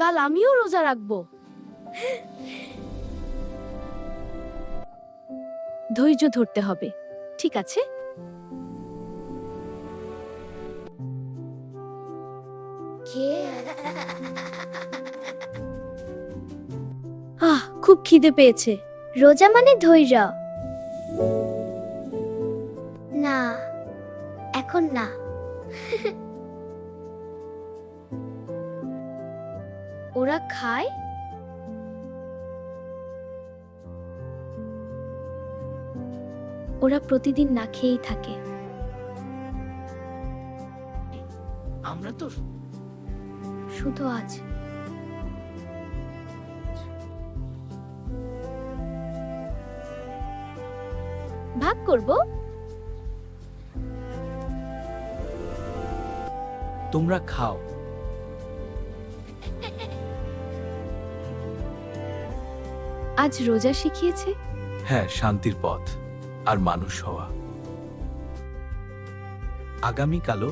কাল আমিও রোজা রাখব। ধৈর্য ধরতে হবে ঠিক আছে? আহ খুব খিদে পেয়েছে। রোজা মানে ধৈর্য। না এখন না। ওরা খায়? ওরা প্রতিদিন না খেয়েই থাকে। আমরা তো শুধু আজ। ভাগ করব? তোমরা খাও। আজ রোজা শিখিয়েছে? হ্যাঁ শান্তির পথ আর মানুষ হওয়া। আগামীকালও